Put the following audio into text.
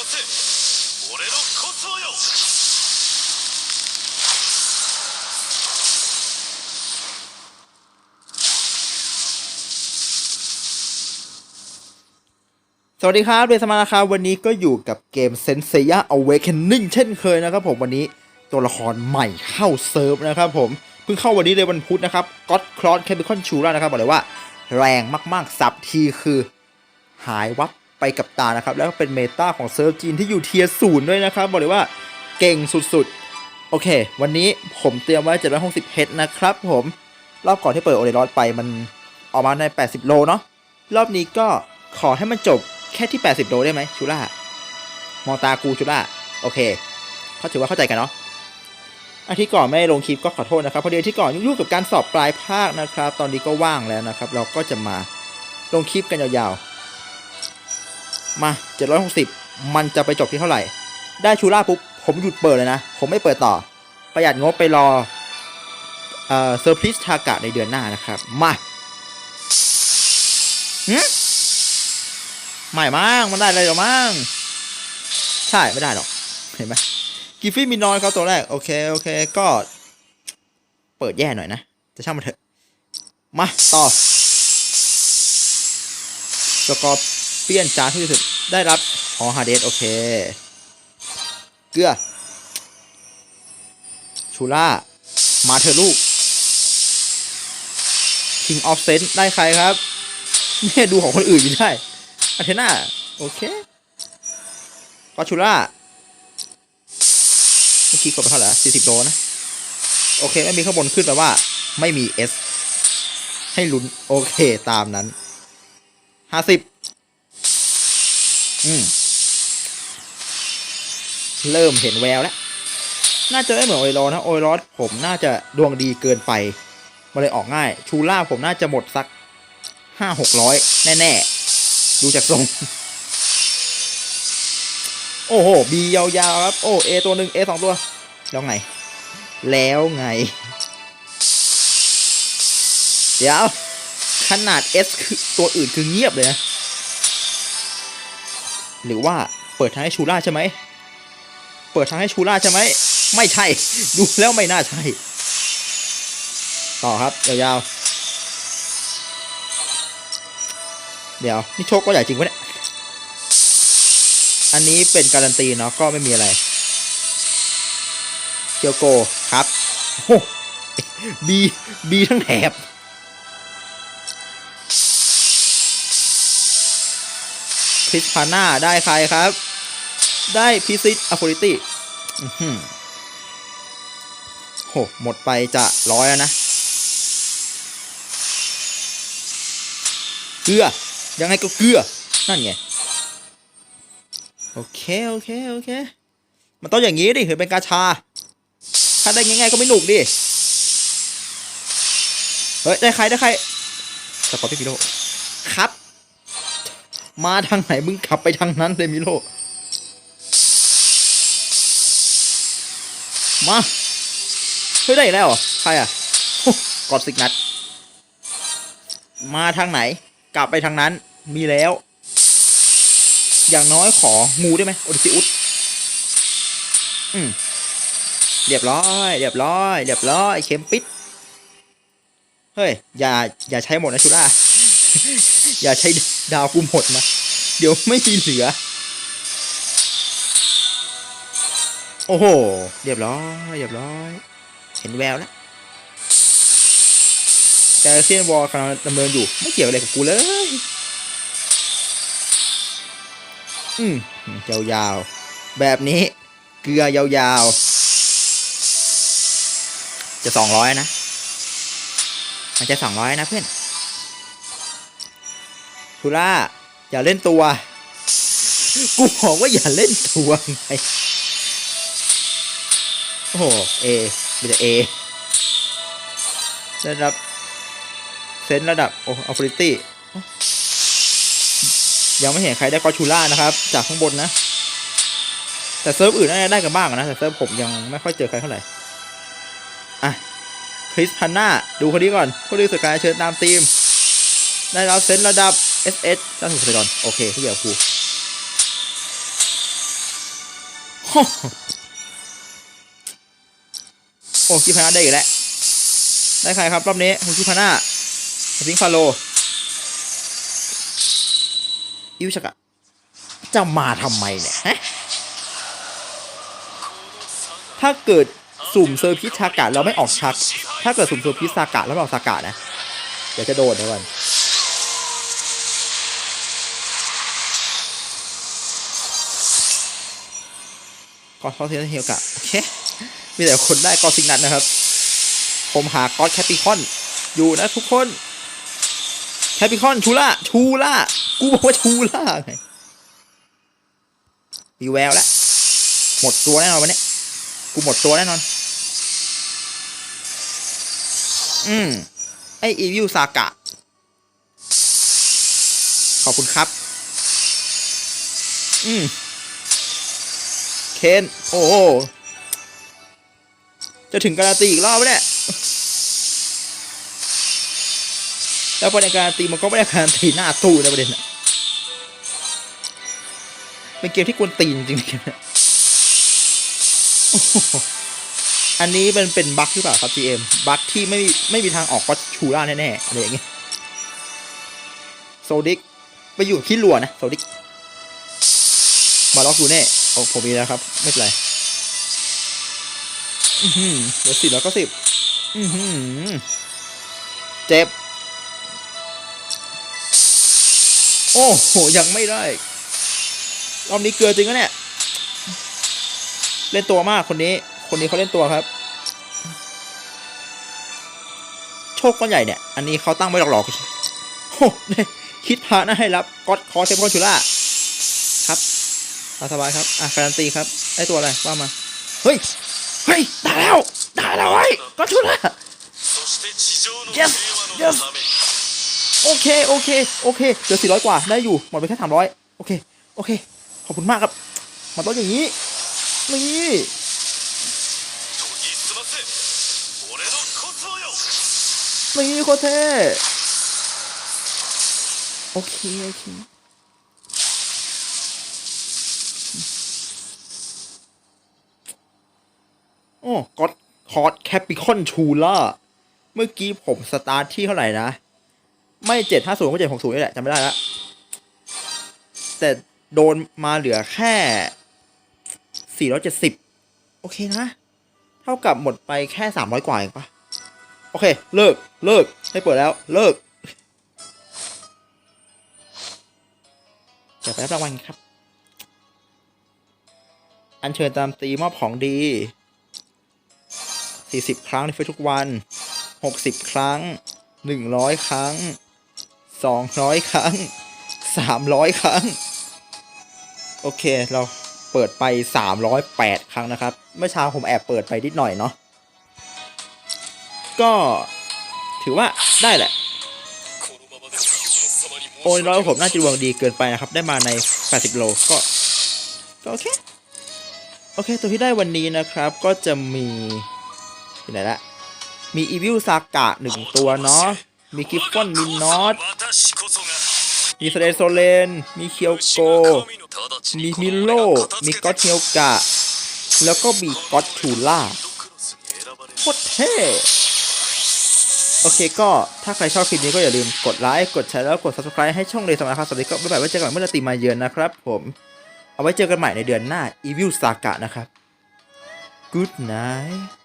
せ俺のコスモよ สวัสดีครับเดสมานะครับวันนี้ก็อยู่กับเกม s e n s e i a Awakening เช่นเคยนะครับผมวันนี้ตัวละครใหม่เข้าเซิร์ฟนะครับผมเพิ่งเข้าวันนี้เลยวันพุธนะครับ God Cross Chemical Chura นะครับบอกเลยว่าแรงมากๆ สับทีคือ หายวับ ไปกับตานะครับ แล้วก็เป็นเมตาของเซิร์ฟจีนที่อยู่เทียร์ศูนย์ด้วยนะครับ บอกเลยว่าเก่งสุดๆ โอเค วันนี้ผมเตรียมไว้760เฮดนะครับผมรอบก่อนที่เปิดโอเรรอดไปมันออกมาใน 80 โลเนาะรอบนี้ก็ขอให้มันจบแค่ที่ 80 โลได้ไหมชูล่ามองตากูชูล่าโอเคเขาถือว่าเข้าใจกันเนาะอาทิตย์ก่อนไม่ลงคลิปก็ขอโทษนะครับเพราะเดียวที่ก่อนยุ่งกับการสอบปลายภาคนะครับ ตอนนี้ก็ว่างแล้วนะครับ เราก็จะมาลงคลิปกันยาวๆ มา 760 มันจะไปจบที่เท่าไหร่ ได้ชูล่าปุ๊บ ผมหยุดเปิดเลยนะ ผมไม่เปิดต่อ ประหยัดงบไปรอ เอ่อเซอร์พริสทากะในเดือนหน้านะครับ มาหึไม่มั้งมันได้อะไรหรอมั้งใช่ไม่ได้หรอก เห็นไหมกิฟฟี่มีน้อยเขาตัวแรก โอเค โอเค ก็ เปิดแย่หน่อยนะ จะช่างมันเถอะ มา ต่อสกอร์ ปี้ยนจานที่สุดได้รับอ๋อฮาเดสโอเค เกลือ ชูล่า มาเธอลูก King of Sense ได้ใครครับเนี่ยดูของคนอื่นอยู่ได้อาเทน่า โอเคกอชูล่า เมื่อกี้กดไปเท่าไหร่สี่สิบโลนะ โอเค ไม่มีข้างบนขึ้นแปลว่า ไม่มี S ให้ลุ้น โอเค ตามนั้นห้าสิบ อืมเริ่มเห็นแววแล้ว น่าจะไม่เหมือนโอยรอนะโอยรอผมน่าจะดวงดีเกินไปมันเลยออกง่าย ชูล่าผมน่าจะหมดสักห้าหกร้อยแน่ๆ ดูจากทรง โอ้โหบียาวๆครับ โอ้เอตัวหนึ่งเอสองตัว แล้วไง แล้วไง เดี๋ยว ขนาด S คือตัวอื่นคือเงียบเลยนะ หรือว่าเปิดทางให้ชูล่าใช่ไหม เปิดทางให้ชูล่าใช่ไหม ไม่ใช่ ดูแล้วไม่น่าใช่ ต่อครับยาวๆ เดี๋ยว นี่โชคก็ใหญ่จริงปะเนี่ย อันนี้เป็นการันตีเนาะก็ไม่มีอะไร เกียวโกครับโอ้บีบีทั้งแถบ คริสพาน่าได้ใครครับ ได้พิซิตอ f ฟ r ริตี้โหหมดไปจะร้อยแล้วนะเกลือ ยังไงก็เกลือ นั่นไง โอเค โอเค โอเค มันต้องอย่างนี้ดิถือเป็นกาชา ถ้าได้ง่ายๆก็ไม่หนุกดิ เฮ้ย ได้ใคร ได้ใครสปอร์ตพี่พิโลครับ มาทางไหนมึงขับไปทางนั้นเลยมิโล มาเฮ้ยได้แล้วใครอะโอ้กดสิกนัด มาทางไหน กลับไปทางนั้นมีแล้ว อย่างน้อยของูได้ไหมโอดิซิอุสอืมเรียบร้อยเรียบร้อยเรียบร้อยเข็มปิด เฮ้ย อย่า อย่าใช้หมดนะชุล่าอย่าใช้ ดาวกูหมดนะเดี๋ยวไม่มีเหลือ โอ้โห เรียบร้อยเรียบร้อย เห็นแววแล้วแกเซียนวอลกำลังดำเนินอยู่ ไม่เกี่ยวอะไรกับกูเลย อืมยาวๆ แบบนี้ เกลือยาวๆ จะสองร้อยนะ มันจะสองร้อยนะเพื่อน ทูล่าอย่าเล่นตัว กูบอกว่าอย่าเล่นตัวไงโอ้โหเอมีแต่เอได้รับเซนระดับโอ้อัฟริตี้ยังไม่เห็นใครได้กอชูล่านะครับ จากข้างบนนะ แต่เซิร์ฟอื่นน่าจะได้กันบ้างนะ แต่เซิร์ฟผมยังไม่ค่อยเจอใครเท่าไหร่ อะคริสพันนาดูคนนี้ก่อนผู้ดูสกายเชิญตามทีม ได้รับเซนระดับ SS จ้าสุดสก่อนโอเคทุกอย่างครูโอ้คิพาน่าได้อีกแล้ว ได้ใครครับรอบนี้คุณคิพาน่าพิงฟาโลอิวชกะจะมาทำไมเนี่ยฮะถ้าเกิดสุ่มเซอร์พิชากะแล้วไม่ออกชัก ถ้าเกิดสุ่มเซอร์พิชากะแล้วไม่ออกสากะนะ เดี๋ยวจะโดนนะวัน กอดคอสเทนเฮียกะโอเคมีแต่คนได้กอดซิงนัทนะครับ ผมหากอดแคปิคอน อยู่นะทุกคน แคปิคอนชูล่าชูล่ากูบอกว่าชูล่าไงมีแววแล้วหมดตัวแน่นอนวันนี้กูหมดตัวแน่นอน อืมไออีวิวซากะ ขอบคุณครับ อืม เคนโอ้โหจะถึงการันตีอีกรอบไหมเนี่ยแล้วประเด็นการันตีมันก็ไม่ได้การันตีหน้าตู้นะประเด็นอะเป็นเกมที่กวนตีนจริงๆอันนี้มันเป็นบั๊กหรือเปล่าครับ GM บั๊กที่ไม่มีไม่มีทางออกก็ชูร่าแน่ๆอะไรอย่างเงี้ยโซดิกไปอยู่ที่ลัวนะโซดิกมาล็อกดูแน่ โอ้ผมมีแล้วครับ ไม่เป็นไร อือหือเดี๋ยวสิบแล้วก็สิบอือหือเจ็บ โอ้โห ยังไม่ได้ รอบนี้เกลือจริงนะเนี่ย เล่นตัวมากคนนี้ คนนี้เขาเล่นตัวครับ โชคก้อนใหญ่เนี่ย อันนี้เขาตั้งไว้หลอกๆโอ้เนี่ยคิดพานะให้รับก็อดคอเทปคอนชูล่า อาสบายครับ อะการันตีครับได้ตัวอะไรว่ามา เฮ้ย เฮ้ยด่าแล้วด่าแล้วไอ้ก็ชุดละ yes yes โอเค โอเค โอเคเหลือวสี่ร้อยกว่า ได้อยู่ หมดไปแค่สามร้อยโอเค โอเค ขอบคุณมากครับมาต้องอย่างนี้ นี่นี่โคตรเท่โอเค โอเค ก็ดคอร์ดแคปิคอนชูล่าเมื่อกี้ผมสตาร์ทที่เท่าไหร่นะ ไม่เจ็ดห้าศูนย์ก็เจ็ดหกศูนย์นี่แหละจำไม่ได้ละแต่โดนมาเหลือแค่สี่ร้อยเจ็ดสิบโอเคนะ เท่ากับหมดไปแค่สามร้อยกว่าเองปะโอเค เลิกเลิกไม่เปิดแล้ว เลิกเดี๋ยวไปรับรางวัลครับ อัญเชิญตามตีมอบของดี 40 ครั้งในทุกวัน 60 ครั้ง 100 ครั้ง 200 ครั้ง 300 ครั้ง โอเค เราเปิดไป 308 ครั้งนะครับ เมื่อเช้าผมแอบเปิดไปนิดหน่อยเนาะก็ถือว่าได้แหละ โอนร้อยผมน่าจะดวงดีเกินไปนะครับ ได้มาใน 80 โลก็ก็โอเค โอเค ตัวที่ได้วันนี้นะครับก็จะมี ที่ไหนละมีอีวิลซากะหนึ่งตัวเนาะมีคิฟฟอนมินนอตมีสเตโซเลน มีเคียวโก มีมิโล มีก็อตเทียวกะ แล้วก็มีก็อตชูล่าโคตรเท่โอเคก็ถ้าใครชอบคลิปนี้ก็อย่าลืมกดไลค์ กดแชร์แล้วกด subscribe ให้ช่องเลยสมัยครับสวัสดีก็บ๊ายบายไว้เจอกันม่เมื่อตีมาเยือนนะครับผม เอาไว้เจอกันใหม่ในเดือนหน้าอีวิลซากะนะครับ Good night